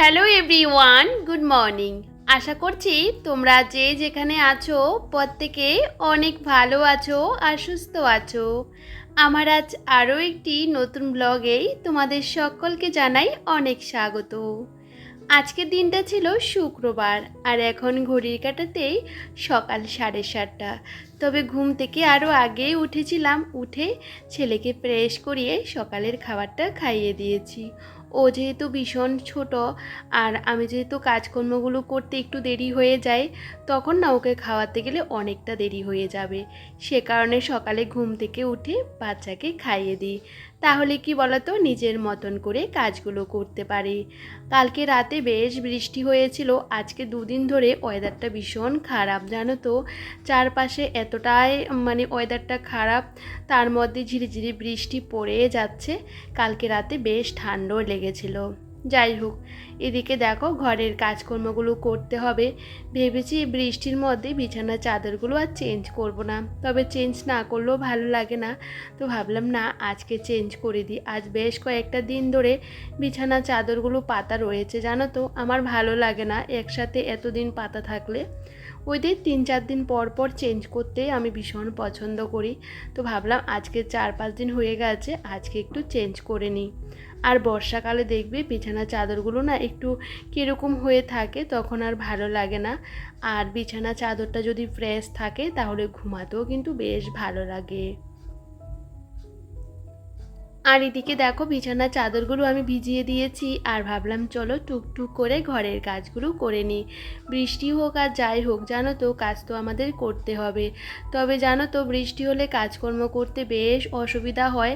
Hello everyone, good morning. আশা করছি তোমরা যে যেখানে আছো, প্রত্যেকে অনেক ভালো আছো আর সুস্থ আছো। আমার আজ আরও একটি নতুন ব্লগেই তোমাদের সকলকে জানাই অনেক স্বাগত। আজকের দিনটা ছিল শুক্রবার আর এখন ঘড়ির কাটাতেই সকাল সাড়ে সাতটা। তবে ঘুম থেকে আরও আগেই উঠেছিলাম, উঠে ছেলেকে প্রেস করিয়ে সকালের খাবারটা খাইয়ে দিয়েছি। ও যেহেতু ভীষণ ছোট আর আমি যেহেতু কাজকর্মগুলো করতে একটু দেরি হয়ে যায়, তখন না ওকে খাওয়াতে গেলে অনেকটা দেরি হয়ে যাবে। সে কারণে সকালে ঘুম থেকে উঠে বাচ্চাকে খাইয়ে দিই। তাহলে কি বলতো, নিজের মতন করে কাজগুলো করতে পারি। কালকে রাতে বেশ বৃষ্টি হয়েছিল, আজকে দুদিন ধরে ওয়েদারটা ভীষণ খারাপ, জানো তো? চারপাশে এতটাই মানে ওয়েদারটা খারাপ, তার মধ্যে ঝিরিঝিরি বৃষ্টি পড়ে যাচ্ছে। কালকে রাতে বেশ ঠান্ডাও লেগেছিল। যাই হোক, এদিকে দেখো ঘরের কাজকর্মগুলো করতে হবে। ভেবেছি বৃষ্টির মধ্যে বিছানার চাদরগুলো আর চেঞ্জ করব না। তবে চেঞ্জ না করলেও ভালো লাগে না। তো ভাবলাম, না, আজকে চেঞ্জ করে দিই। আজ বেশ কয়েকটা দিন ধরে বিছানা চাদরগুলো পাতা রয়েছে, জানো তো? আমার ভালো লাগে না একসাথে এতদিন পাতা থাকলে। ওইদের তিন চার দিন পর পর চেঞ্জ করতে আমি ভীষণ পছন্দ করি। তো ভাবলাম আজকে চার পাঁচ দিন হয়ে গেছে, আজকে একটু চেঞ্জ করে নিই। আর বর্ষাকালে দেখবে বিছানা চাদরগুলো না একটু কীরকম হয়ে থাকে, তখন আর ভালো লাগে না। আর বিছানা চাদরটা যদি ফ্রেশ থাকে, তাহলে ঘুমাতেও কিন্তু বেশ ভালো লাগে। আর এদিকে দেখো বিছানার চাদরগুলো আমি ভিজিয়ে দিয়েছি আর ভাবলাম চলো টুকটুক করে ঘরের কাজগুলো করে নিই। বৃষ্টি হোক আর যাই হোক, জানো তো কাজ তো আমাদের করতে হবে। তবে জানো তো বৃষ্টি হলে কাজকর্ম করতে বেশ অসুবিধা হয়।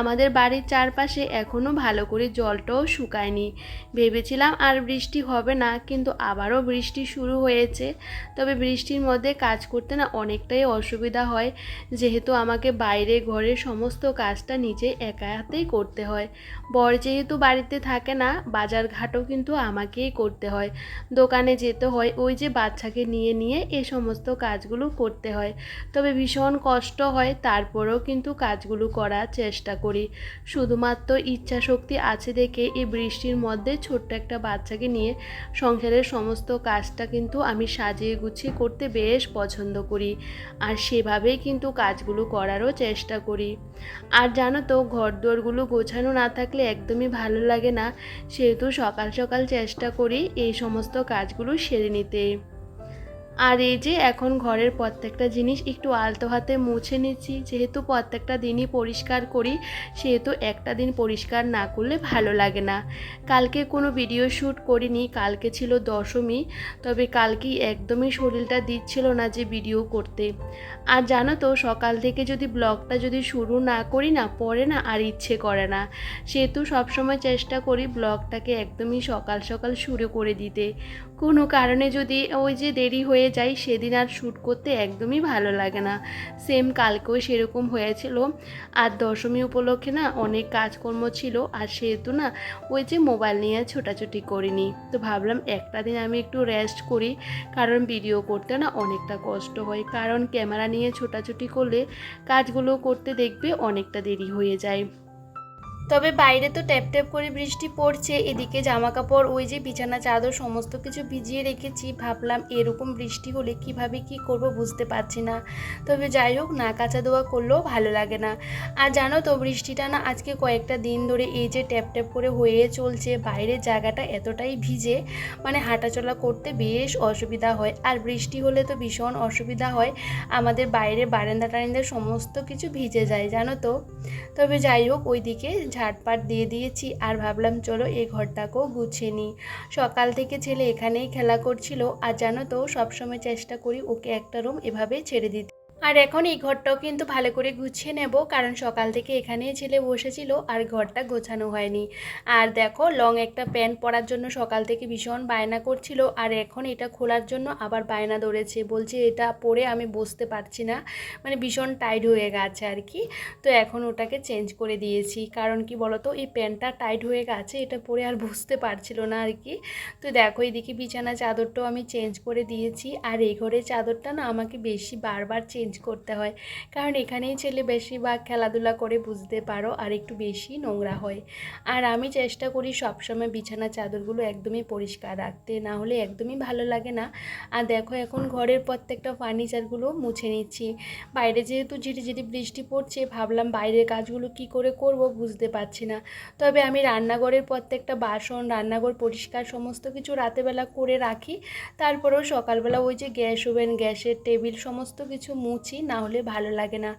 আমাদের বাড়ির চারপাশে এখনও ভালো করে জলটাও শুকায়নি। ভেবেছিলাম আর বৃষ্টি হবে না, কিন্তু আবারও বৃষ্টি শুরু হয়েছে। তবে বৃষ্টির মধ্যে কাজ করতে না অনেকটাই অসুবিধা হয়। যেহেতু আমাকে বাইরে ঘরের সমস্ত কাজটা নিজে একা হাতেই করতে হয়। বর যেহেতু বাড়িতে থাকে না, বাজার ঘাটও কিন্তু আমাকেই করতে হয়। দোকানে যেতে হয়, ওই যে বাচ্চাকে নিয়ে নিয়ে এ সমস্ত কাজগুলো করতে হয়। তবে ভীষণ কষ্ট হয়, তারপরেও কিন্তু কাজগুলো করার চেষ্টা করি। শুধুমাত্র ইচ্ছা শক্তি আছে দেখে এই বৃষ্টির মধ্যে ছোট্ট একটা বাচ্চাকে নিয়ে সংসারের সমস্ত কাজটা কিন্তু আমি সাজিয়ে গুছিয়ে করতে বেশ পছন্দ করি। আর সেভাবেই কিন্তু কাজগুলো করারও চেষ্টা করি। আর জানো তো, ঘর দুয়ারগুলো গোছানো না থাকলে একদমই ভালো লাগে না। সেহেতু সকাল সকাল চেষ্টা করি এই সমস্ত কাজগুলো সেরে নিতে। আর এই যে এখন ঘরের প্রত্যেকটা জিনিস একটু আলতো হাতে মুছে নিচ্ছি। যেহেতু প্রত্যেকটা দিনই পরিষ্কার করি, সেহেতু একটা দিন পরিষ্কার না করলে ভালো লাগে না। কালকে কোনো ভিডিও শ্যুট করিনি, কালকে ছিল দশমী, তবে কালকে একদমই শরীরটা দিচ্ছিল না যে ভিডিও করতে। আর জানো তো, সকাল থেকে যদি ব্লগটা যদি শুরু না করি না, পরে না আর ইচ্ছে করে না। সেহেতু সবসময় চেষ্টা করি ব্লগটাকে একদমই সকাল সকাল শুরু করে দিতে। কোনো কারণে যদি ওই যে দেরি হয়ে যায়, সেদিন আর শ্যুট করতে একদমই ভালো লাগে না। সেম কালকেও সেরকম হয়েছিল। আর দশমী উপলক্ষে না অনেক কাজকর্ম ছিল। আর সেহেতু না ওই যে মোবাইল নিয়ে ছোটাছুটি করিনি। তো ভাবলাম একটা দিন আমি একটু রেস্ট করি। কারণ ভিডিও করতে না অনেকটা কষ্ট হয়। কারণ ক্যামেরা নিয়ে ছোটাছুটি করলে কাজগুলো করতে দেখবে অনেকটা দেরি হয়ে যায়। তবে বাইরে তো ট্যাপ ট্যাপ করে বৃষ্টি পড়ছে, এদিকে জামা কাপড় ওই যে বিছানা, চাদর, সমস্ত কিছু ভিজিয়ে রেখেছি। ভাবলাম এরকম বৃষ্টি হলে কীভাবে কি করব বুঝতে পারছি না। তবে যাই হোক, না কাঁচা দোয়া করলেও ভালো লাগে না। আর জানো তো, বৃষ্টিটা না আজকে কয়েকটা দিন ধরে এই যে ট্যাপ ট্যাপ করে হয়ে চলছে। বাইরের জায়গাটা এতটাই ভিজে মানে হাঁটাচলা করতে বেশ অসুবিধা হয়। আর বৃষ্টি হলে তো ভীষণ অসুবিধা হয়। আমাদের বাইরে বারান্দা টারান্দা সমস্ত কিছু ভিজে যায়, জানো তো। তবে যাই হোক, ওইদিকে ঝাটপাট দিয়ে দিয়েছি আর ভাবলাম চলো এই ঘরটাকেও গুছিয়ে নিই। সকাল থেকে ছেলে এখানেই খেলা করছিল আর জানো তো, সবসময় চেষ্টা করি ওকে একটা রুম এভাবে ছেড়ে দিতে। আর এখন এই ঘরটাও কিন্তু ভালো করে গুছিয়ে নেব, কারণ সকাল থেকে এখানেই ছেলে বসেছিল আর ঘরটা গোছানো হয়নি। আর দেখো লং একটা প্যান্ট পরার জন্য সকাল থেকে ভীষণ বায়না করছিল, আর এখন এটা খোলার জন্য আবার বায়না ধরেছে। বলছে, এটা পরে আমি বসতে পারছি না। মানে ভীষণ টাইট হয়ে গেছে আর কি। তো এখন ওটাকে চেঞ্জ করে দিয়েছি। কারণ কি বলতো, এই প্যান্টটা টাইট হয়ে গেছে, এটা পরে আর বুঝতে পারছিল না আর কি। তো দেখো, এদিকে বিছানা চাদরটাও আমি চেঞ্জ করে দিয়েছি। আর এই ঘরের চাদরটা না আমাকে বেশি বারবার চেঞ্জ চেঞ্জ করতে হয়। কারণ এখানেই ছেলে বেশিরভাগ খেলাধুলা করে বুঝতে পারো আর একটু বেশি নোংরা হয়। আর আমি চেষ্টা করি সবসময় বিছানা চাদরগুলো একদমই পরিষ্কার রাখতে, না হলে একদমই ভালো লাগে না। আর দেখো এখন ঘরের প্রত্যেকটা ফার্নিচারগুলো মুছে নিচ্ছি। বাইরে যেহেতু ঝিরিঝিরি বৃষ্টি পড়ছে, ভাবলাম বাইরের কাজগুলো কি করে করব বুঝতে পারছি না। তবে আমি রান্নাঘরের প্রত্যেকটা বাসন, রান্নাঘর পরিষ্কার সমস্ত কিছু রাতেবেলা করে রাখি। তারপরেও সকালবেলা ওই যে গ্যাস ওভেন, গ্যাসের টেবিল, সমস্ত কিছু মুছি না হলে ভালো লাগে না।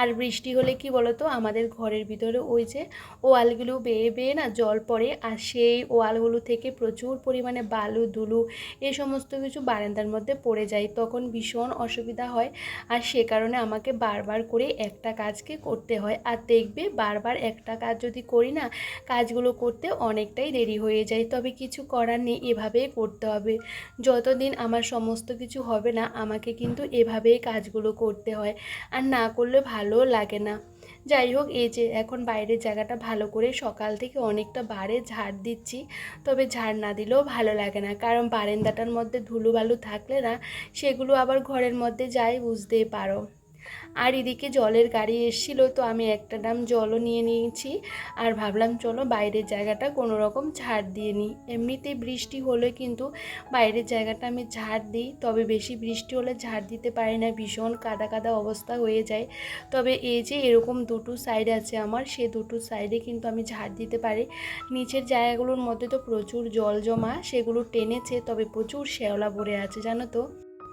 আর বৃষ্টি হলে কি বলতো, আমাদের ঘরের ভিতরে ওই যে ওয়ালগুলো বেয়ে বেয়ে না জল পড়ে, আর সেই ওয়ালগুলো থেকে প্রচুর পরিমাণে বালু, দুলু এই সমস্ত কিছু বারান্দার মধ্যে পড়ে যায়। তখন ভীষণ অসুবিধা হয়, আর সে কারণে আমাকে বারবার করে একটা কাজকে করতে হয়। আর দেখবে বারবার একটা কাজ যদি করি না, কাজগুলো করতে অনেকটাই দেরি হয়ে যায়। তবে কিছু করার নেই, এভাবেই করতে হবে। যতদিন আমার সমস্ত কিছু হবে না, আমাকে কিন্তু এভাবেই কাজগুলো করতে হয়। আর না করলে ভালো লাগে না। যাই হোক, এই যে এখন বাইরের জায়গাটা ভালো করে সকাল থেকে অনেকটা বারে ঝাড় দিচ্ছি। তবে ঝাড় না দিলেও ভালো লাগে না। কারণ বারেন্দাটার মধ্যে ধুলো বালু থাকলে না, সেগুলো আবার ঘরের মধ্যে যাই বুঝতেই পারো। আর এদিকে জলের গাড়ি এসেছিল, তো আমি একটা ডাম জলও নিয়ে নিয়েছি। আর ভাবলাম, চলো বাইরের জায়গাটা কোনো রকম ঝাড় দিয়ে নিই। এমনিতেই বৃষ্টি হলে কিন্তু বাইরের জায়গাটা আমি ঝাড় দিই, তবে বেশি বৃষ্টি হলে ঝাড় দিতে পারি না, ভীষণ কাদা কাদা অবস্থা হয়ে যায়। তবে এই যে এরকম দুটো সাইড আছে আমার, সে দুটো সাইডে কিন্তু আমি ঝাড় দিতে পারি। নিচের জায়গাগুলোর মধ্যে তো প্রচুর জল জমা, সেগুলো টেনেছে, তবে প্রচুর শ্যাওলা ভরে আছে, জানো তো।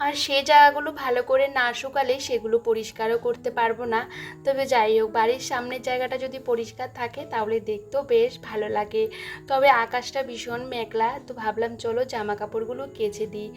আর সে জায়গাগুলো ভালো করে না শুকালে সেগুলো পরিষ্কারও করতে পারব না। তবে যাই হোক, বাড়ির সামনের জায়গাটা যদি পরিষ্কার থাকে তাহলে দেখতেও বেশ ভালো লাগে। তবে আকাশটা ভীষণ মেঘলা, তো ভাবলাম চলো জামা কাপড়গুলো কেচে দিই।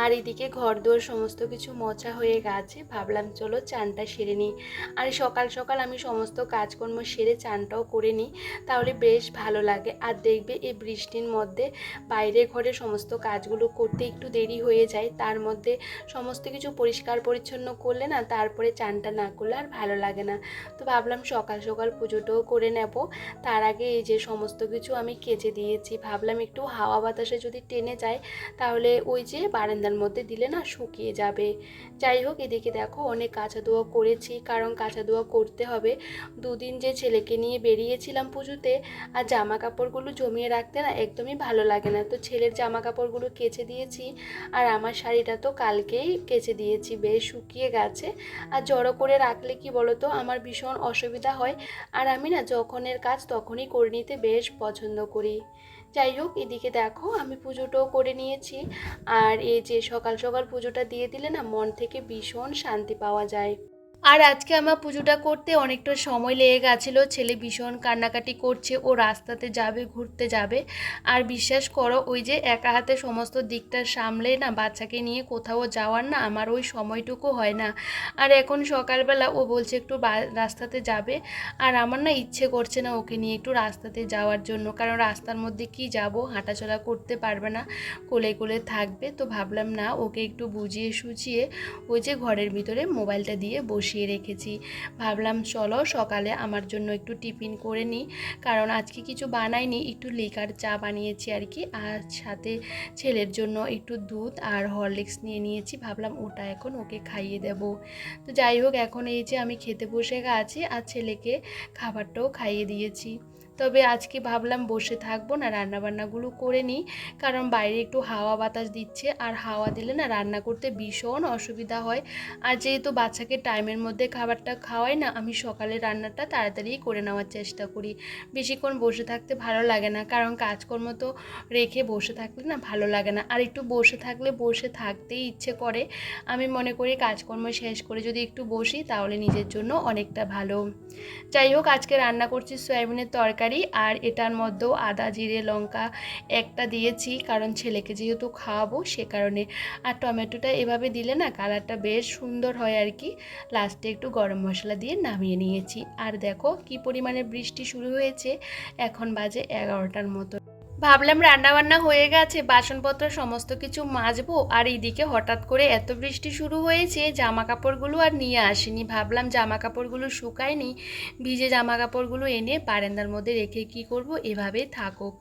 আর এদিকে ঘর দোর সমস্ত কিছু মোছা হয়ে গেছে, ভাবলাম চলো চানটা সেরে নিই। আর সকাল সকাল আমি সমস্ত কাজকর্ম সেরে চানটাও করে নিই, তাহলে বেশ ভালো লাগে। আর দেখবে এই বৃষ্টির মধ্যে বাইরে ঘরে সমস্ত কাজগুলো করতে একটু দেরি হয়ে যায়, তার মধ্যে সমস্ত কিছু পরিষ্কার পরিচ্ছন্ন করলে না তারপরে চানটা না করলে আর ভালো লাগে না। তো ভাবলাম সকাল সকাল পুজোটাও করে নেব। তার আগে এই যে সমস্ত কিছু আমি কেচে দিয়েছি। ভাবলাম একটু হাওয়া বাতাসে যদি টেনে যায় তাহলে ওই যে বারান্দার মধ্যে দিলে না শুকিয়ে যাবে। যাই হোক, এদিকে দেখো অনেক কাঁচা ধোয়া করেছি। কারণ কাঁচা ধোয়া করতে হবে। দুদিন যে ছেলেকে নিয়ে বেরিয়েছিলাম পুজোতে আর জামা কাপড়গুলো জমিয়ে রাখতে না একদমই ভালো লাগে না। তো ছেলের জামা কাপড়গুলো কেচে দিয়েছি। আর আমার শাড়িটা তো কালকেই কেচে দিয়েছি, বেশ শুকিয়ে গেছে। আর জড়ো করে রাখলে কি বলতো, আমার ভীষণ অসুবিধা হয়। আর আমি না যখনের কাজ তখনই করে নিতে বেশ পছন্দ করি। যাই হোক, এদিকে দেখো, আমি পুজোটাও করে নিয়েছি। আর এই যে সকাল সকাল পুজোটা দিয়ে দিলে না মন থেকে ভীষণ শান্তি পাওয়া যায়। আর আজকে আমার পুজোটা করতে অনেকটা সময় লেগে গেছিল। ছেলে ভীষণ কান্নাকাটি করছে, ও রাস্তাতে যাবে, ঘুরতে যাবে। আর বিশ্বাস করো, ওই যে একা হাতে সমস্ত দিকটা সামলে না, বাচ্চাকে নিয়ে কোথাও যাওয়ার না আমার ওই সময়টুকু হয় না। আর এখন সকালবেলা ও বলছে একটু রাস্তাতে যাবে। আর আমার না ইচ্ছে করছে না ওকে নিয়ে একটু রাস্তাতে যাওয়ার জন্য, কারণ রাস্তার মধ্যে কি যাব, হাঁটাচলা করতে পারবে না, কোলে কোলে থাকবে। তো ভাবলাম না, ওকে একটু বুঝিয়ে সুঝিয়ে ওই যে ঘরের ভিতরে মোবাইলটা দিয়ে বসিয়ে রেখেছি। ভাবলাম, চলো সকালে আমার জন্য একটু টিফিন করে নিই। কারণ আজকে কিছু বানাইনি, একটু লিকার চা বানিয়েছি আর কি। আর সাথে ছেলের জন্য একটু দুধ আর হরলিক্স নিয়ে নিয়েছি। ভাবলাম, ওটা এখন ওকে খাইয়ে দেব। তো যাই হোক, এখন এই যে আমি খেতে বসে গেছি আর ছেলেকে খাবারটাও খাইয়ে দিয়েছি। তবে আজকে ভাবলাম, বসে থাকব না, রান্নাবান্নাগুলো করে নিই। কারণ বাইরে একটু হাওয়া বাতাস দিচ্ছে। আর হাওয়া দিলে না রান্না করতে ভীষণ অসুবিধা হয়। আর যেহেতু বাচ্চাকে টাইমের মধ্যে খাবারটা খাওয়াই না, আমি সকালে রান্নাটা তাড়াতাড়ি করে নেওয়ার চেষ্টা করি। বেশিক্ষণ বসে থাকতে ভালো লাগে না, কারণ কাজকর্ম তো রেখে বসে থাকলে না ভালো লাগে না। আর একটু বসে থাকলে বসে থাকতেই ইচ্ছে করে। আমি মনে করি কাজকর্ম শেষ করে যদি একটু বসি তাহলে নিজের জন্য অনেকটা ভালো। যাই হোক, আজকে রান্না করছি সয়াবিনের তরকারি আর এটার মধ্যেও আদা, জিরে, লঙ্কা একটা দিয়েছি, কারণ ছেলেকে যেহেতু খাওয়াবো সে কারণে। আর টমেটোটা এভাবে দিলে না কালারটা বেশ সুন্দর হয় আর কি। লাস্টে একটু গরম মশলা দিয়ে নামিয়ে নিয়েছি। আর দেখো কি পরিমাণে বৃষ্টি শুরু হয়েছে। এখন বাজে এগারোটার মতো। ভাবলাম রান্না বান্না হয়ে গেছে, বাসনপত্র সমস্ত কিছু মাজবো, আর এইদিকে হঠাৎ করে এত বৃষ্টি শুরু হয়েছে জামা কাপড়গুলো আর নিয়ে আসিনি। ভাবলাম জামা কাপড়গুলো শুকায়নি, ভিজে জামা কাপড়গুলো এনে বারান্দার মধ্যে রেখে কি করব, এভাবেই থাকুক।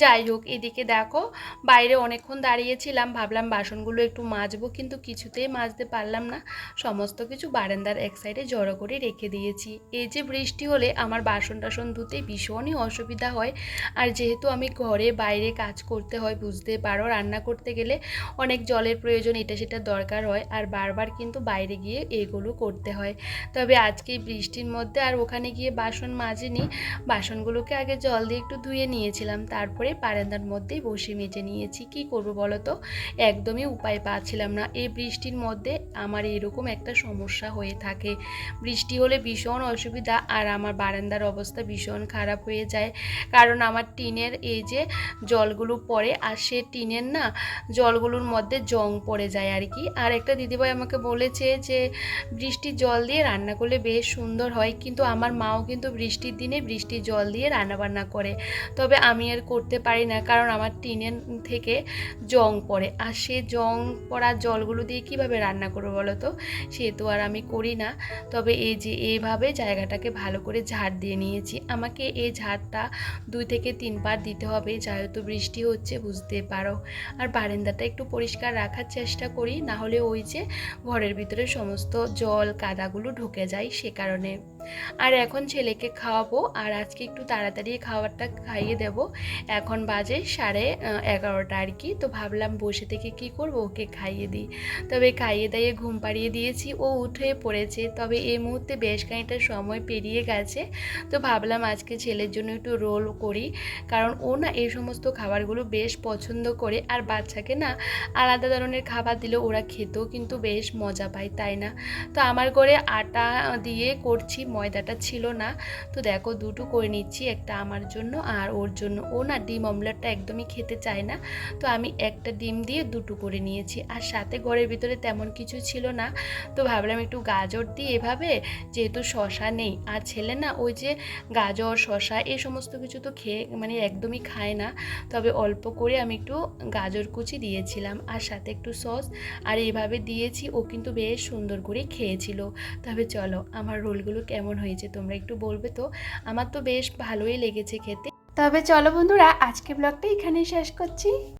যাই হোক, এদিকে দেখো, বাইরে অনেকক্ষণ দাঁড়িয়েছিলাম, ভাবলাম বাসনগুলো একটু মাজবো, কিন্তু কিছুতেই মাজতে পারলাম না। সমস্ত কিছু বারান্দার এক সাইডে জড়ো করে রেখে দিয়েছি। এই যে বৃষ্টি হলে আমার বাসন টাসন ধুতে ভীষণই অসুবিধা হয়, আর যেহেতু আমি ঘরে বাইরে কাজ করতে হয়, বুঝতে পারো। রান্না করতে গেলে অনেক জলের প্রয়োজন, এটা সেটা দরকার হয়। আর বারবার কিন্তু বাইরে গিয়ে এগুলো করতে হয়। তবে আজকে বৃষ্টির মধ্যে আর ওখানে গিয়ে বাসন মাজিনি। বাসনগুলোকে আগে জল দিয়ে একটু ধুয়ে নিয়েছিলাম। তারপরে বারান্দার মধ্যেই বসে মেজে নিয়েছি। কি করব বলো তো? একদমই উপায় পাচ্ছিলাম না। এই বৃষ্টির মধ্যে আমার এরকম একটা সমস্যা হয়ে থাকে। বৃষ্টি হলে ভীষণ অসুবিধা আর আমার বারান্দার অবস্থা ভীষণ খারাপ হয়ে যায়। কারণ আমার টিনের এই যে জলগুলো পড়ে আর সে টিনের না জলগুলোর মধ্যে জং পড়ে যায় আর কি। আর একটা দিদিভাই আমাকে বলেছে যে, বৃষ্টির জল দিয়ে রান্না করলে বেশ সুন্দর হয়। কিন্তু আমার মাও কিন্তু বৃষ্টির দিনে বৃষ্টির জল দিয়ে রান্না বান্না করে। তবে আমি আর করতে পারি না, কারণ আমার টিনের থেকে জং পড়ে। আর সে জং পড়া জলগুলো দিয়ে কীভাবে রান্না করব বলো তো? সে তো আর আমি করি না। তবে এই যে এইভাবে জায়গাটাকে ভালো করে ঝাড় দিয়ে নিয়েছি। আমাকে এই ঝাড়টা দুই থেকে তিনবার দিতে হবে। যেহেতু বৃষ্টি হচ্ছে, বুঝতে পারো। আর বারান্দাটা একটু পরিষ্কার রাখার চেষ্টা করি, না হলে ওই যে ঘরের ভিতরে সমস্ত জল, কাদাগুলো ঢুকে যায় সে কারণে। আর এখন ছেলেকে খাওয়াবো, আর আজকে একটু তাড়াতাড়ি খাবারটা খাইয়ে দেব। এখন বাজে সাড়ে এগারোটা আর কি, তো ভাবলাম বসে থেকে কি করব, ওকে খাইয়ে দিই। তবে খাইয়ে দাইয়ে ঘুম পাড়িয়ে দিয়েছি, ও উঠে পড়েছে, তবে এই মুহূর্তে বেশ খানিকটা সময় পেরিয়ে গেছে। তো ভাবলাম আজকে ছেলের জন্য একটু রোল করি, কারণ ও না এই সমস্ত খাবারগুলো বেশ পছন্দ করে আর বাচ্চাকে না আলাদা ধরনের খাবার দিলে ওরা খেতেও কিন্তু বেশ মজা পায়, তাই না? তো আমার ঘরে আটা দিয়ে করছি, ময়দাটা ছিল না। তো দেখো দুটো করে নিচ্ছি, একটা আমার জন্য আর ওর জন্য। ও না ডিম অমলেটটা একদমই খেতে চায় না। তো আমি একটা ডিম দিয়ে দুটো করে নিয়েছি। আর সাথে ঘরের ভিতরে তেমন কিছু ছিল না। তো ভাবলাম একটু গাজর দিয়ে এভাবে, যেহেতু শশা নেই। আর ছেলে না ওই যে গাজর, শশা, এই সমস্ত কিছু তো খেয়ে মানে একদমই খায় না। তবে অল্প করে আমি একটু গাজর কুচি দিয়েছিলাম আর সাথে একটু সস আর এইভাবে দিয়েছি। ও কিন্তু বেশ সুন্দর করে খেয়েছিল। তবে চলো, আমার রোলগুলো কেমন হয়েছে তোমরা একটু বলবে তো? আমার তো বেশ ভালোই লেগেছে খেতে। তবে চলো বন্ধুরা, আজকে ব্লগটা এখানেই শেষ করছি।